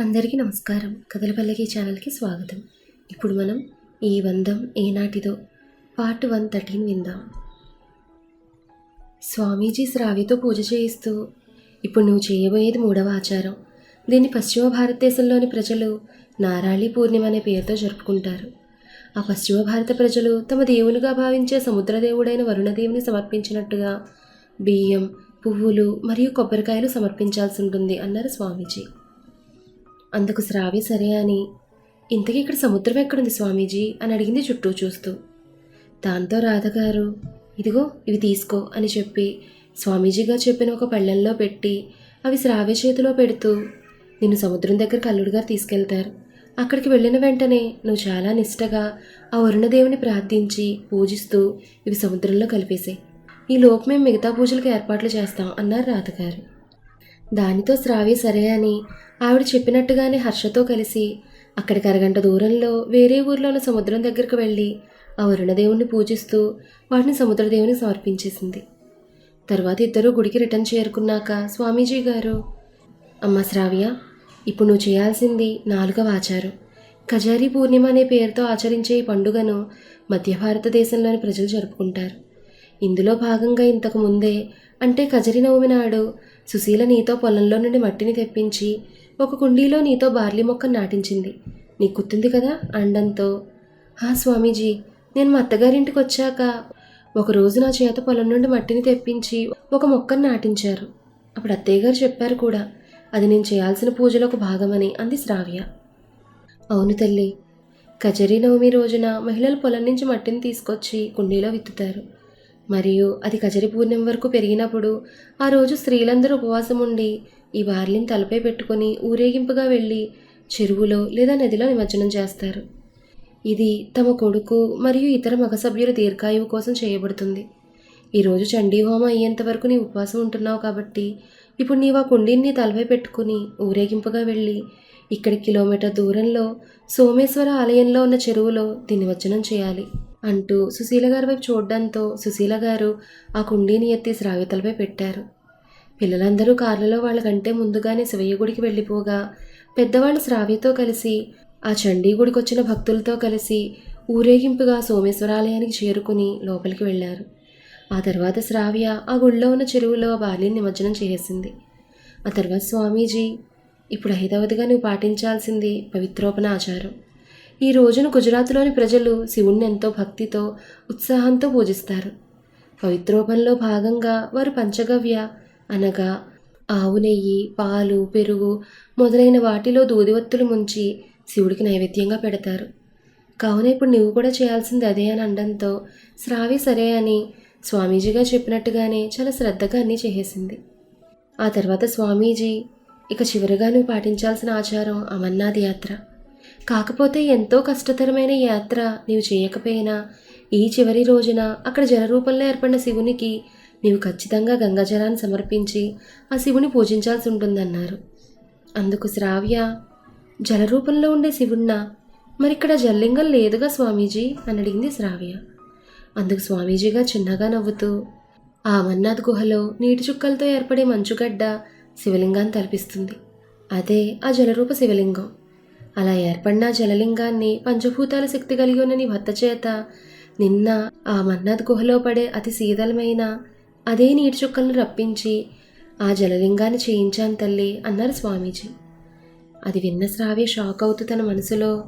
అందరికీ నమస్కారం. కథల పల్లకి ఛానల్కి స్వాగతం. ఇప్పుడు మనం ఈ వందం ఏనాటిదో పార్ట్ వన్ థర్టీన్ విందాం. స్వామీజీ శ్రావ్యతో పూజ చేయిస్తూ ఇప్పుడు నువ్వు చేయబోయేది మూడవ ఆచారం. దీన్ని పశ్చిమ భారతదేశంలోని ప్రజలు నారాళి పూర్ణిమ అనే పేరుతో జరుపుకుంటారు. ఆ పశ్చిమ భారత ప్రజలు తమ దేవునిగా భావించే సముద్రదేవుడైన వరుణదేవుని సమర్పించినట్టుగా బియ్యం పువ్వులు మరియు కొబ్బరికాయలు సమర్పించాల్సి ఉంటుంది అన్నారు స్వామీజీ. అందుకు శ్రావ్య సరే అని. ఇంతకీ ఇక్కడ సముద్రం ఎక్కడుంది స్వామీజీ? అని అడిగింది చుట్టూ చూస్తూ. దాంతో రాధగారు ఇదిగో ఇవి తీసుకో అని చెప్పి స్వామీజీ గారు చెప్పిన ఒక పళ్ళెంలో పెట్టి అవి శ్రావ్య చేతిలో పెడుతూ నిన్ను సముద్రం దగ్గర కల్లుడు గారు తీసుకెళ్తారు. అక్కడికి వెళ్ళిన వెంటనే నువ్వు చాలా నిష్టగా ఆ వరుణదేవుని ప్రార్థించి పూజిస్తూ ఇవి సముద్రంలో కలిపేసాయి. ఈ లోపు మేము మిగతా పూజలకు ఏర్పాట్లు చేస్తాం అన్నారు రాధగారు. దానితో శ్రావ్య సరే అని ఆవిడ చెప్పినట్టుగానే హర్షతో కలిసి అక్కడికి అరగంట దూరంలో వేరే ఊర్లో ఉన్న సముద్రం దగ్గరకు వెళ్ళి ఆ వరుణదేవుణ్ణి పూజిస్తూ వాటిని సముద్రదేవుని సమర్పించేసింది. తర్వాత ఇద్దరు గుడికి రిటర్న్ చేరుకున్నాక స్వామీజీ గారు అమ్మ శ్రావ్య ఇప్పుడు నువ్వు చేయాల్సింది నాలుగవ ఆచారం. కజారి పూర్ణిమ అనే పేరుతో ఆచరించే ఈ పండుగను మధ్య భారతదేశంలోని ప్రజలు జరుపుకుంటారు. ఇందులో భాగంగా ఇంతకు ముందే అంటే కజరి నవమి నాడు సుశీల నీతో పొలంలో నుండి మట్టిని తెప్పించి ఒక కుండీలో నీతో బార్లీ మొక్కను నాటించింది. నీకు గుర్తుంది కదా అండంతో. హా స్వామీజీ నేను మా అత్తగారింటికి వచ్చాక ఒకరోజు నా చేత పొలం నుండి మట్టిని తెప్పించి ఒక మొక్కను నాటించారు. అప్పుడు అత్తయ్య గారు చెప్పారు కూడా అది నేను చేయాల్సిన పూజలో ఒక భాగమని అంది శ్రావ్య. అవును తల్లి. కజరీ నవమి రోజున మహిళలు పొలం నుంచి మట్టిని తీసుకొచ్చి కుండీలో విత్తుతారు. మరియు అది కజరి పూర్ణిమ వరకు పెరిగినప్పుడు ఆ రోజు స్త్రీలందరూ ఉపవాసం ఉండి ఈ బార్లిని తలపై పెట్టుకొని ఊరేగింపుగా వెళ్ళి చెరువులో లేదా నదిలో నిమజ్జనం చేస్తారు. ఇది తమ కొడుకు మరియు ఇతర మగ సభ్యుల దీర్ఘాయువు కోసం చేయబడుతుంది. ఈరోజు చండీ హోమం అయ్యేంత వరకు నీ ఉపవాసం ఉంటున్నావు కాబట్టి ఇప్పుడు నీవు ఆ కుండీని తలపై పెట్టుకుని ఊరేగింపుగా వెళ్ళి ఇక్కడ కిలోమీటర్ దూరంలో సోమేశ్వర ఆలయంలో ఉన్న చెరువులో దీన్ని నిమజ్జనం చేయాలి. అంటూ సుశీల గారి వైపు చూడడంతో సుశీల గారు ఆ కుండీని ఎత్తి శ్రావ్యతలపై పెట్టారు. పిల్లలందరూ కార్లలో వాళ్ళకంటే ముందుగానే శివయ్య గుడికి వెళ్ళిపోగా పెద్దవాళ్ళు శ్రావ్యతో కలిసి ఆ చండీ గుడికి వచ్చిన భక్తులతో కలిసి ఊరేగింపుగా సోమేశ్వరాలయానికి చేరుకుని లోపలికి వెళ్ళారు. ఆ తర్వాత శ్రావ్య ఆ గుళ్ళో ఉన్న చెరువులో బాల్యం నిమజ్జనం చేసింది ఆ తర్వాత స్వామీజీ ఇప్పుడు ఐదవదిగా నువ్వు పాటించాల్సింది పవిత్రోపణ ఆచారం. ఈ రోజున గుజరాత్లోని ప్రజలు శివుణ్ణి ఎంతో భక్తితో ఉత్సాహంతో పూజిస్తారు. పవిత్రోపంలో భాగంగా వారు పంచగవ్య అనగా ఆవు నెయ్యి పాలు పెరుగు మొదలైన వాటిలో దూదివత్తులు ముంచి శివుడికి నైవేద్యంగా పెడతారు. కావున ఇప్పుడు నువ్వు కూడా చేయాల్సింది అదే అని అనడంతో శ్రావి సరే అని స్వామీజీగా చెప్పినట్టుగానే చాలా శ్రద్ధగా అన్నీ చేసేసింది. ఆ తర్వాత స్వామీజీ ఇక చివరిగా నువ్వు పాటించాల్సిన ఆచారం అమర్నాథ్ యాత్ర. కాకపోతే ఎంతో కష్టతరమైన యాత్ర నీవు చేయకపోయినా ఈ చివరి రోజున అక్కడ జలరూపంలో ఏర్పడిన శివునికి నీవు ఖచ్చితంగా గంగాజలాన్ని సమర్పించి ఆ శివుని పూజించాల్సి ఉంటుందన్నారు. అందుకు శ్రావ్య జలరూపంలో ఉండే శివున్నా మరి ఇక్కడ జల్లింగం లేదుగా స్వామీజీ? అని అడిగింది శ్రావ్య. అందుకు స్వామీజీగా చిన్నగా నవ్వుతూ ఆ అమర్నాథ్ గుహలో నీటి చుక్కలతో ఏర్పడే మంచుగడ్డ శివలింగాన్ని తలపిస్తుంది అదే ఆ జలరూప శివలింగం. అలా ఏర్పడిన ఆ జలలింగాన్ని పంచభూతాల శక్తి కలిగి ఉన్న నీ భర్త చేత నిన్న ఆ మన్నాథ్ గుహలో పడే అతి శీతలమైన అదే నీటి చుక్కలను రప్పించి ఆ జలలింగాన్ని చేయించాను తల్లి అన్నారు స్వామీజీ. అది విన్న శ్రావ్య షాక్ అవుతూ తన మనసులో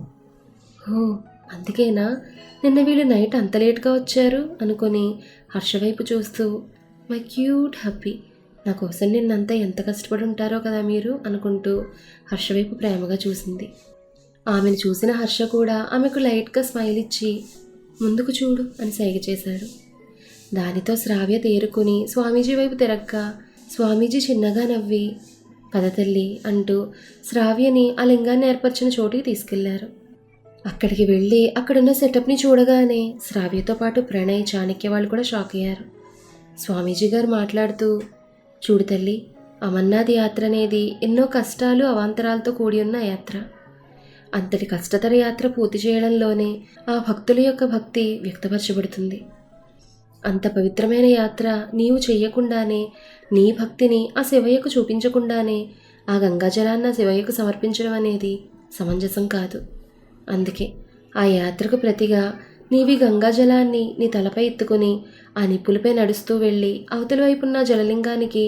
ఓ అందుకేనా? నిన్న వీళ్ళు నైట్ అంత లేట్గా వచ్చారు అనుకొని హర్షవైపు చూస్తూ మై క్యూట్ హ్యాపీ నా కోసం నిన్నంతా ఎంత కష్టపడి ఉంటారో కదా మీరు అనుకుంటూ హర్షవైపు ప్రేమగా చూసింది. ఆమెను చూసిన హర్ష కూడా ఆమెకు లైట్గా స్మైల్ ఇచ్చి ముందుకు చూడు అని సైగ చేశాడు. దానితో శ్రావ్య తేరుకుని స్వామీజీ వైపు తిరగ్గా స్వామీజీ చిన్నగా నవ్వి పద తల్లి అంటూ శ్రావ్యని ఆ లింగాన్ని ఏర్పరిచిన చోటుకి తీసుకెళ్ళారు. అక్కడికి వెళ్ళి అక్కడున్న సెటప్ని చూడగానే శ్రావ్యతో పాటు ప్రణయ్ చాణక్య వాళ్ళు కూడా షాక్ అయ్యారు. స్వామీజీ గారు మాట్లాడుతూ చూడు తల్లి అమర్నాథ్ యాత్ర అనేది ఎన్నో కష్టాలు అవాంతరాలతో కూడి ఉన్న యాత్ర. అంతటి కష్టతర యాత్ర పూర్తి చేయడంలోనే ఆ భక్తుల యొక్క భక్తి వ్యక్తపరచబడుతుంది. అంత పవిత్రమైన యాత్ర నీవు చెయ్యకుండానే నీ భక్తిని ఆ శివయ్యకు చూపించకుండానే ఆ గంగాజలాన్ని ఆ శివయ్యకు సమర్పించడం అనేది సమంజసం కాదు. అందుకే ఆ యాత్రకు ప్రతిగా నీవి గంగాజలాన్ని నీ తలపై ఎత్తుకుని ఆ నిప్పులపై నడుస్తూ వెళ్ళి అవతల వైపున్న జలలింగానికి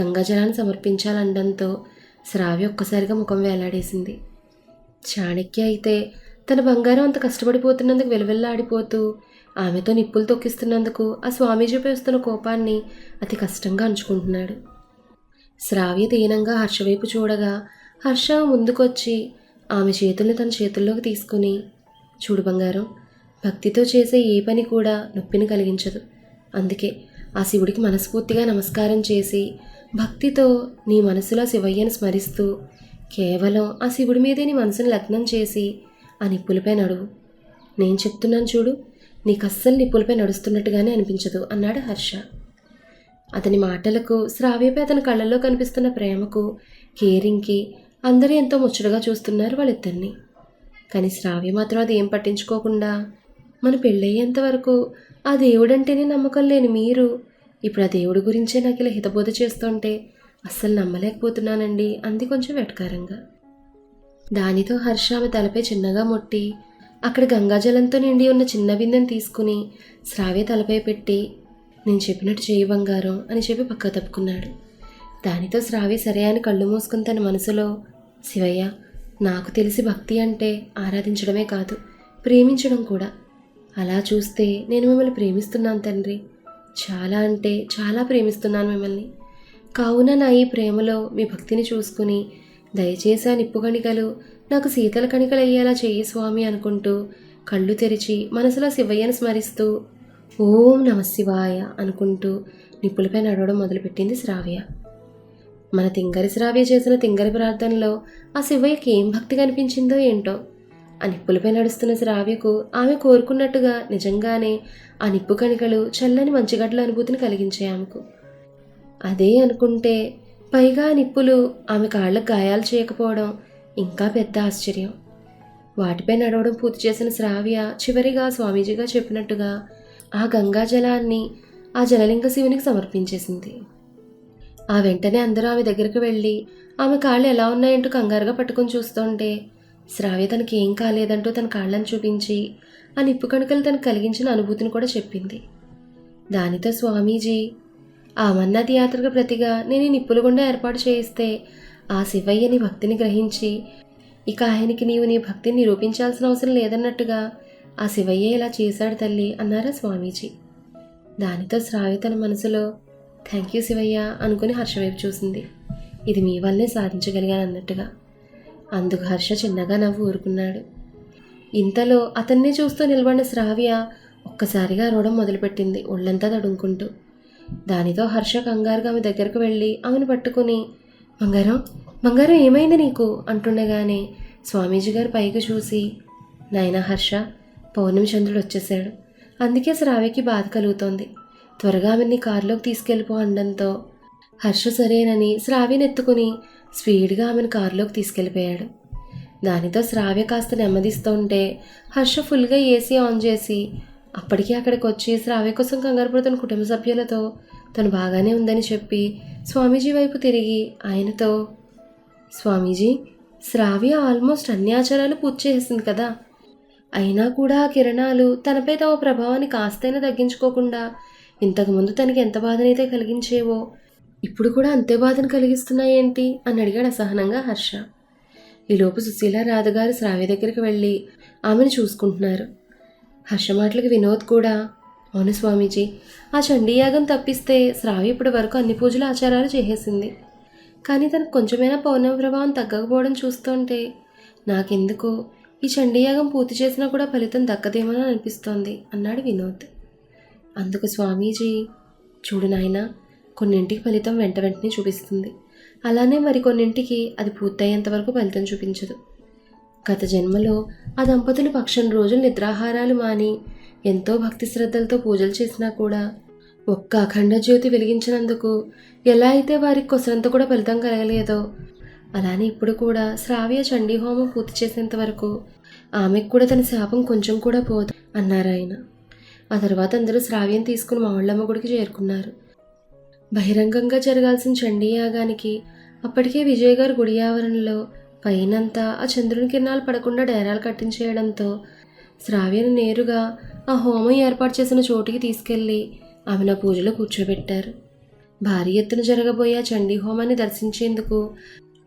గంగాజలాన్ని సమర్పించాలనడంతో శ్రావ్య ఒక్కసారిగా ముఖం వేలాడేసింది. చాణక్య అయితే తన బంగారం అంత కష్టపడిపోతున్నందుకు వెలువెల్లాడిపోతూ ఆమెతో నిప్పులు తొక్కిస్తున్నందుకు ఆ స్వామీజీపై వస్తున్న కోపాన్ని అతి కష్టంగా అంచుకుంటున్నాడు. శ్రావ్య దీనంగా హర్ష వైపు చూడగా హర్ష ముందుకొచ్చి ఆమె చేతుల్ని తన చేతుల్లోకి తీసుకుని చూడు బంగారం భక్తితో చేసే ఏ పని కూడా నొప్పిని కలిగించదు. అందుకే ఆ శివుడికి మనస్ఫూర్తిగా నమస్కారం చేసి భక్తితో నీ మనసులో శివయ్యను స్మరిస్తూ కేవలం ఆ శివుడి మీదే నీ మనసును లగ్నం చేసి ఆ నిప్పులపై నడువు నేను చెప్తున్నాను చూడు నీకు అస్సలు నిప్పులపై నడుస్తున్నట్టుగానే అనిపించదు అన్నాడు హర్ష. అతని మాటలకు శ్రావ్యపై అతని కళ్ళల్లో కనిపిస్తున్న ప్రేమకు కేరింగ్కి అందరూ ఎంతో ముచ్చటగా చూస్తున్నారు వాళ్ళిద్దరిని. కానీ శ్రావ్య మాత్రం అది ఏం పట్టించుకోకుండా మన పెళ్ళయ్యేంత వరకు ఆ దేవుడంటేనే నమ్మకం లేని మీరు ఇప్పుడు ఆ దేవుడి గురించే నాకు ఇలా హితబోధ చేస్తుంటే అస్సలు నమ్మలేకపోతున్నానండి. అంది కొంచెం వెటకారంగా. దానితో హర్ష ఆమె తలపై చిన్నగా ముట్టి అక్కడ గంగాజలంతో నిండి ఉన్న చిన్న బిందెను తీసుకుని శ్రావ్య తలపై పెట్టి నేను చెప్పినట్టు చేయి బంగారం అని చెప్పి పక్క తప్పుకున్నాడు. దానితో శ్రావ్య సరే అని కళ్ళు మూసుకుని తన మనసులో శివయ్య నాకు తెలిసి భక్తి అంటే ఆరాధించడమే కాదు ప్రేమించడం కూడా. అలా చూస్తే నేను మిమ్మల్ని ప్రేమిస్తున్నాను తండ్రి. చాలా అంటే చాలా ప్రేమిస్తున్నాను మిమ్మల్ని. కావున నా ఈ ప్రేమలో మీ భక్తిని చూసుకుని దయచేసి ఆ నిప్పు కణికలు నాకు శీతల కణికలు అయ్యేలా చెయ్యి స్వామి అనుకుంటూ కళ్ళు తెరిచి మనసులో శివయ్యను స్మరిస్తూ ఓం నమ శివాయ అనుకుంటూ నిప్పులపై నడవడం మొదలుపెట్టింది శ్రావ్య. మన తింగరి శ్రావ్య చేసిన తింగరి ప్రార్థనలో ఆ శివయ్యకి ఏం భక్తి కనిపించిందో ఏంటో? ఆ నిప్పులపై నడుస్తున్న శ్రావ్యకు ఆమె కోరుకున్నట్టుగా నిజంగానే ఆ నిప్పు కణికలు చల్లని మంచిగడ్డల అనుభూతిని కలిగించాయి ఆమెకు. అదే అనుకుంటే పైగా నిప్పులు ఆమె కాళ్ళకు గాయాలు చేయకపోవడం ఇంకా పెద్ద ఆశ్చర్యం. వాటిపై నడవడం పూర్తి చేసిన శ్రావ్య చివరిగా స్వామీజీగా చెప్పినట్టుగా ఆ గంగా జలాన్ని ఆ జలలింగ శివునికి సమర్పించేసింది. ఆ వెంటనే అందరూ ఆమె దగ్గరికి వెళ్ళి ఆమె కాళ్ళు ఎలా ఉన్నాయంటూ కంగారుగా పట్టుకుని చూస్తుంటే శ్రావ్య తనకి ఏం కాలేదంటూ తన కాళ్ళని చూపించి ఆ నిప్పు కణుకలు తనకు కలిగించిన అనుభూతిని కూడా చెప్పింది. దానితో స్వామీజీ ఆ అమర్నాథ్ యాత్రకు ప్రతిగా నేను ఈ నిప్పుల గుండా ఏర్పాటు చేయిస్తే ఆ శివయ్యని భక్తిని గ్రహించి ఇక ఆయనకి నీవు నీ భక్తిని నిరూపించాల్సిన అవసరం లేదన్నట్టుగా ఆ శివయ్య ఇలా చేశాడు తల్లి అన్నారా స్వామీజీ. దానితో శ్రావ్య తన మనసులో థ్యాంక్ యూ శివయ్య అనుకుని హర్ష వైపు చూసింది. ఇది మీ వల్లే సాధించగలిగాను అన్నట్టుగా. అందుకు హర్ష చిన్నగా నవ్వు ఊరుకున్నాడు. ఇంతలో అతన్నే చూస్తూ నిలబడిన శ్రావ్య ఒక్కసారిగా అరవడం మొదలుపెట్టింది ఒళ్ళంతా తడుముకుంటూ. దానితో హర్ష కంగారుగా ఆమె దగ్గరకు వెళ్ళి ఆమెను పట్టుకుని బంగారం బంగారం ఏమైంది నీకు? అంటుండగానే స్వామీజీ గారు పైకి చూసి నాయనా హర్ష పౌర్ణమి చంద్రుడు వచ్చేసాడు అందుకే శ్రావ్యకి బాధ కలుగుతోంది. త్వరగా ఆమెని కారులోకి తీసుకెళ్ళిపో అనడంతో హర్ష సరేనని శ్రావ్యని ఎత్తుకుని స్పీడ్గా ఆమెను కారులోకి తీసుకెళ్ళిపోయాడు. దానితో శ్రావ్య కాస్త నెమ్మదిస్తుంటే హర్ష ఫుల్గా ఏసీ ఆన్ చేసి అప్పటికే అక్కడికి వచ్చి శ్రావ్య కోసం కంగారు తన కుటుంబ సభ్యులతో తను బాగానే ఉందని చెప్పి స్వామీజీ వైపు తిరిగి ఆయనతో స్వామీజీ శ్రావ్య ఆల్మోస్ట్ అన్ని ఆచారాలు పూర్తి చేసింది కదా. అయినా కూడా ఆ కిరణాలు తనపై తమ ప్రభావాన్ని కాస్తైనా తగ్గించుకోకుండా ఇంతకుముందు తనకి ఎంత బాధనైతే కలిగించేవో ఇప్పుడు కూడా అంతే బాధను కలిగిస్తున్నాయేంటి? అని అడిగాడు అసహనంగా హర్ష. ఈలోపు సుశీల రాధగారు శ్రావ్య దగ్గరికి వెళ్ళి ఆమెను చూసుకుంటున్నారు. హర్షమాటలకు వినోద్ కూడా. అవును స్వామీజీ. ఆ చండీయాగం తప్పిస్తే శ్రావి ఇప్పటి వరకు అన్ని పూజల ఆచారాలు చేసేసింది. కానీ తనకు కొంచెమైనా పౌర్ణమి ప్రభావం తగ్గకపోవడం చూస్తుంటే నాకెందుకు ఈ చండీయాగం పూర్తి చేసినా కూడా ఫలితం దక్కదేమోనని అనిపిస్తోంది అన్నాడు వినోద్. అందుకు స్వామీజీ చూడు నాయన కొన్నింటికి ఫలితం వెంట వెంటనే చూపిస్తుంది. అలానే మరికొన్నింటికి అది పూర్తయ్యేంత వరకు ఫలితం చూపించదు. గత జన్మలో ఆ దంపతులు పక్షం రోజులు నిద్రాహారాలు మాని ఎంతో భక్తి శ్రద్ధలతో పూజలు చేసినా కూడా ఒక్క అఖండ జ్యోతి వెలిగించినందుకు ఎలా అయితే వారికి కొసరంత కూడా ఫలితం కలగలేదో అలానే ఇప్పుడు కూడా శ్రావ్య చండీ హోమం పూర్తి చేసేంత వరకు ఆమెకు కూడా తన శాపం కొంచెం కూడా పోదు అన్నారు ఆయన. ఆ తర్వాత అందరూ శ్రావ్యం తీసుకుని మామళ్ళమ్మ గుడికి చేరుకున్నారు. బహిరంగంగా జరగాల్సిన చండీ యాగానికి అప్పటికే విజయ్ గారు గుడి ఆవరణలో పైనంతా ఆ చంద్రుని కిరణాలు పడకుండా డేరాలు కట్టించేయడంతో శ్రావ్యను నేరుగా ఆ హోమం ఏర్పాటు చేసిన చోటికి తీసుకెళ్ళి ఆమె నా పూజలో కూర్చోబెట్టారు. భారీ ఎత్తున జరగబోయే ఆ చండీ హోమాన్ని దర్శించేందుకు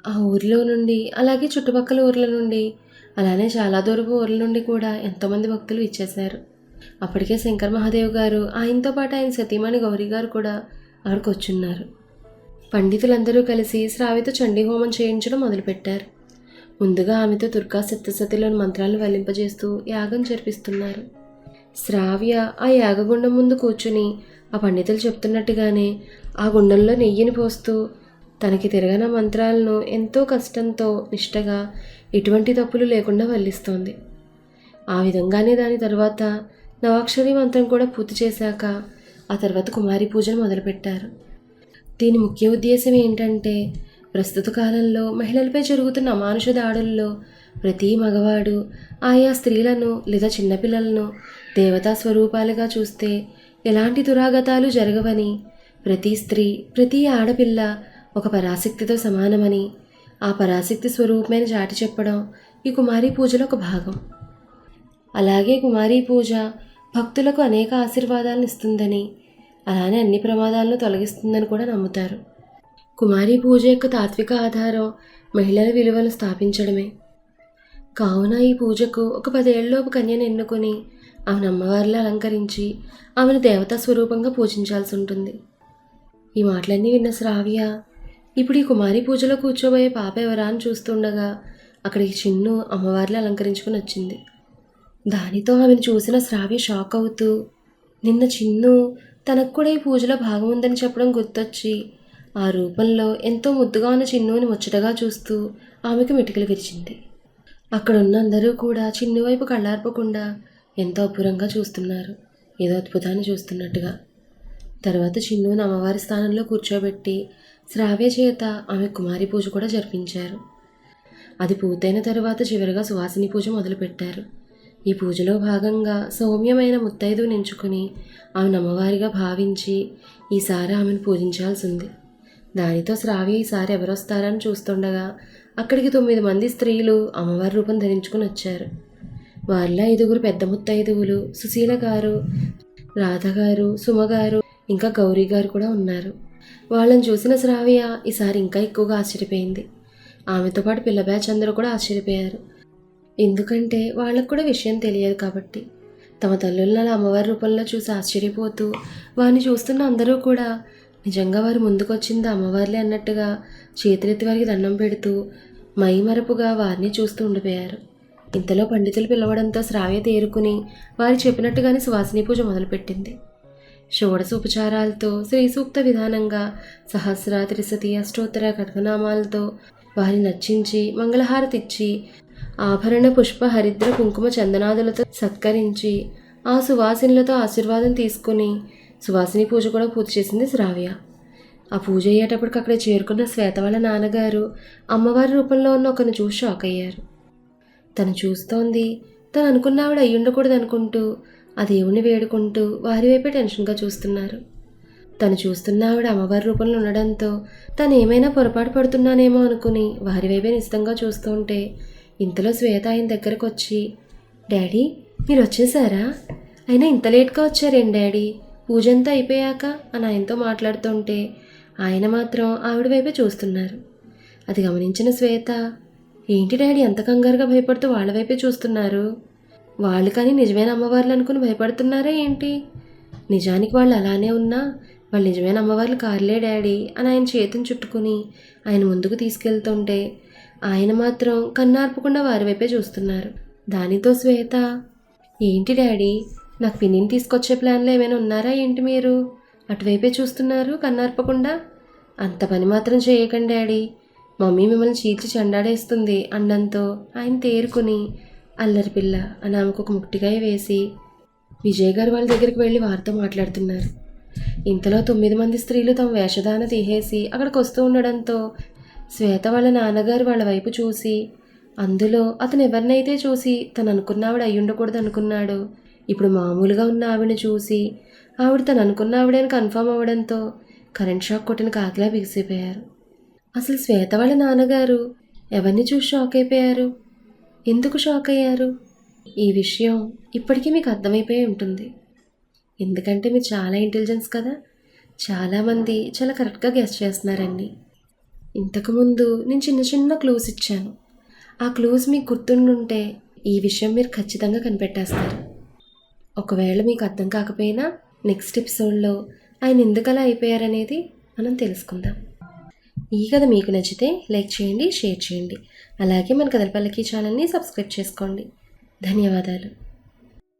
ఆ ఊరిలో నుండి అలాగే చుట్టుపక్కల ఊర్ల నుండి అలానే చాలా దూరపు ఊర్ల నుండి కూడా ఎంతోమంది భక్తులు ఇచ్చేశారు అప్పటికే శంకర్ మహాదేవ్ గారు ఆయనతో పాటు ఆయన సతీమణి గౌరీ గారు కూడా అక్కడికి వచ్చున్నారు పండితులందరూ కలిసి శ్రావితో చండీ హోమం చేయించడం మొదలుపెట్టారు. ముందుగా ఆమెతో దుర్గా సప్తసతిలోని మంత్రాలను వల్లింపజేస్తూ యాగం జరిపిస్తున్నారు. శ్రావ్య ఆ యాగగుండం ముందు కూర్చుని ఆ పండితులు చెప్తున్నట్టుగానే ఆ గుండంలో నెయ్యిని పోస్తూ తనకి తిరగన మంత్రాలను ఎంతో కష్టంతో నిష్టగా ఎటువంటి తప్పులు లేకుండా వల్లిస్తోంది. ఆ విధంగానే దాని తర్వాత నవాక్షరి మంత్రం కూడా పూర్తి చేశాక ఆ తర్వాత కుమారి పూజను మొదలుపెట్టారు. దీని ముఖ్య ఉద్దేశం ఏంటంటే ప్రస్తుత కాలంలో మహిళలపై జరుగుతున్న అమానుష దాడుల్లో ప్రతి మగవాడు ఆయా స్త్రీలను లేదా చిన్నపిల్లలను దేవతా స్వరూపాలుగా చూస్తే ఎలాంటి దురాగతాలు జరగవని ప్రతి స్త్రీ ప్రతి ఆడపిల్ల ఒక పరాశక్తితో సమానమని ఆ పరాశక్తి స్వరూపమైన చాటి చెప్పడం ఈ కుమారి పూజలో ఒక భాగం. అలాగే కుమారీ పూజ భక్తులకు అనేక ఆశీర్వాదాలను ఇస్తుందని అలానే అన్ని ప్రమాదాలను తొలగిస్తుందని కూడా నమ్ముతారు. కుమారీ పూజ యొక్క తాత్విక ఆధారం మహిళల విలువను స్థాపించడమే. కావున ఈ పూజకు ఒక పదేళ్ళలోపు కన్యను ఎన్నుకొని ఆమెను అమ్మవారిలా అలంకరించి ఆమెను దేవతా స్వరూపంగా పూజించాల్సి ఉంటుంది. ఈ మాటలన్నీ విన్న శ్రావ్య ఇప్పుడు ఈ కుమారి పూజలో కూర్చోబోయే పాప ఎవరా అని చూస్తుండగా అక్కడికి చిన్ను అమ్మవారిని అలంకరించుకుని వచ్చింది. దానితో ఆమెను చూసిన శ్రావ్య షాక్ అవుతూ నిన్న చిన్ను తనకు కూడా ఈ పూజలో భాగం ఉందని చెప్పడం గుర్తొచ్చి ఆ రూపంలో ఎంతో ముద్దుగా ఉన్న చిన్నుని ముచ్చటగా చూస్తూ ఆమెకు మిటికలు విరిచింది. అక్కడున్న అందరూ కూడా చిన్ను వైపు కళ్ళార్పకుండా ఎంతో అపురంగా చూస్తున్నారు. ఏదో అద్భుతాన్ని చూస్తున్నట్టుగా. తర్వాత చిన్నుని అమ్మవారి స్థానంలో కూర్చోబెట్టి శ్రావ్య చేత ఆమె కుమారి పూజ కూడా జరిపించారు. అది పూర్తయిన తర్వాత చివరిగా సువాసిని పూజ మొదలుపెట్టారు. ఈ పూజలో భాగంగా సౌమ్యమైన ముత్తైదువుని ఎంచుకుని ఆమెను అమ్మవారిగా భావించి ఈసారి ఆమెను పూజించాల్సి ఉంది. దానితో శ్రావి ఈసారి ఎవరొస్తారని చూస్తుండగా అక్కడికి తొమ్మిది మంది స్త్రీలు అమ్మవారి రూపం ధరించుకుని వచ్చారు. వారిలో ఐదుగురు పెద్ద ముత్తైదువులు సుశీల గారు రాధ గారు సుమగారు ఇంకా గౌరీ గారు కూడా ఉన్నారు. వాళ్ళని చూసిన శ్రావ్య ఈసారి ఇంకా ఎక్కువగా ఆశ్చర్యపోయింది. ఆమెతో పాటు పిల్ల బ్యాచ్ అందరూ కూడా ఆశ్చర్యపోయారు. ఎందుకంటే వాళ్ళకు కూడా విషయం తెలియదు కాబట్టి. తమ తల్లులను అమ్మవారి రూపంలో చూసి ఆశ్చర్యపోతూ వారిని చూస్తున్న అందరూ కూడా నిజంగా వారు ముందుకొచ్చింది అమ్మవార్లే అన్నట్టుగా చేతులెత్తి వారికి దండం పెడుతూ మైమరపుగా వారిని చూస్తూ ఉండిపోయారు. ఇంతలో పండితులు పిలవడంతో శ్రావ్య తేరుకుని వారు చెప్పినట్టుగానే సువాసిని పూజ మొదలుపెట్టింది. షోడశ ఉపచారాలతో శ్రీ సూక్త విధానంగా సహస్ర త్రిశతి అష్టోత్తర కథనామాలతో వారిని నచ్చించి మంగళహారతి ఇచ్చి ఆభరణ పుష్ప హరిద్ర కుంకుమ చందనాదులతో సత్కరించి ఆ సువాసినులతో ఆశీర్వాదం తీసుకుని సువాసిని పూజ కూడా పూర్తి చేసింది శ్రావ్య. ఆ పూజ అయ్యేటప్పటికి అక్కడ చేరుకున్న శ్వేత వాళ్ళ నాన్నగారు అమ్మవారి రూపంలో ఉన్న ఒకరిని చూసి షాక్ అయ్యారు. తను చూస్తోంది తను అనుకున్న ఆవిడ అయ్యుండకూడదు ఉండకూడదు అనుకుంటూ ఆ దేవుణ్ణి వేడుకుంటూ వారి వైపే టెన్షన్గా చూస్తున్నారు. తను చూస్తున్న ఆవిడ అమ్మవారి రూపంలో ఉండడంతో తను ఏమైనా పొరపాటు పడుతున్నానేమో అనుకుని వారి వైపే నిశ్చితంగా చూస్తూ ఉంటే ఇంతలో శ్వేత ఆయన దగ్గరకు వచ్చి డాడీ మీరు వచ్చేసారా అయినా ఇంత లేట్గా వచ్చారేం డాడీ? పూజంతా అయిపోయాక అని ఆయనతో మాట్లాడుతుంటే ఆయన మాత్రం ఆవిడ వైపే చూస్తున్నారు. అది గమనించిన శ్వేత ఏంటి డాడీ అంత కంగారుగా భయపడుతూ వాళ్ళ వైపే చూస్తున్నారు? వాళ్ళు కానీ నిజమైన అమ్మవార్లు అనుకుని భయపడుతున్నారా ఏంటి? నిజానికి వాళ్ళు అలానే ఉన్నా వాళ్ళు నిజమైన అమ్మవార్లు కారులే డాడీ అని ఆయన చేతిని చుట్టుకుని ఆయన ముందుకు తీసుకెళ్తుంటే ఆయన మాత్రం కన్నార్పకుండా వారి వైపే చూస్తున్నారు. దానితో శ్వేత ఏంటి డాడీ నాకు పిన్నిని తీసుకొచ్చే ప్లాన్లో ఏమైనా ఉన్నారా ఏంటి మీరు? అటువైపే చూస్తున్నారు కన్నార్పకుండా? అంత పని మాత్రం చేయకండి డాడీ. మమ్మీ మిమ్మల్ని చీల్చి చెండాడేస్తుంది అన్నంతో. ఆయన తేరుకుని అల్లరి పిల్ల అని ఆమెకు ఒక ముట్టికాయ వేసి విజయ్ గారు వాళ్ళ దగ్గరికి వెళ్ళి వారితో మాట్లాడుతున్నారు. ఇంతలో తొమ్మిది మంది స్త్రీలు తమ వేషధాన తీసేసి అక్కడికి వస్తూ ఉండడంతో శ్వేత వాళ్ళ నాన్నగారు వాళ్ళ వైపు చూసి అందులో అతను ఎవరినైతే చూసి తను అనుకున్నావిడ ఆవిడ అనుకున్నాడు ఇప్పుడు మామూలుగా ఉన్న ఆవిడని చూసి ఆవిడ తను అనుకున్న ఆవిడని కన్ఫర్మ్ అవ్వడంతో కరెంట్ షాక్ కొట్టిన కాకిలా బిగిసిపోయారు. అసలు శ్వేత వాళ్ళ నాన్నగారు ఎవరిని చూసి షాక్ అయిపోయారు? ఎందుకు షాక్ అయ్యారు? ఈ విషయం ఇప్పటికీ మీకు అర్థమైపోయి ఉంటుంది. ఎందుకంటే మీరు చాలా ఇంటెలిజెన్స్ కదా. చాలామంది చాలా కరెక్ట్గా గెస్ట్ చేస్తున్నారండి. ఇంతకుముందు నేను చిన్న చిన్న క్లూస్ ఇచ్చాను. ఆ క్లూస్ మీకు గుర్తుండుంటే ఈ విషయం మీరు ఖచ్చితంగా కనిపెట్టేస్తారు. ఒకవేళ మీకు అర్థం కాకపోయినా నెక్స్ట్ ఎపిసోడ్లో ఆయన ఎందుకు అలా అయిపోయారనేది మనం తెలుసుకుందాం. ఈ కథ మీకు నచ్చితే లైక్ చేయండి షేర్ చేయండి. అలాగే మన కథలపల్లకి ఛానల్ని సబ్స్క్రైబ్ చేసుకోండి. ధన్యవాదాలు.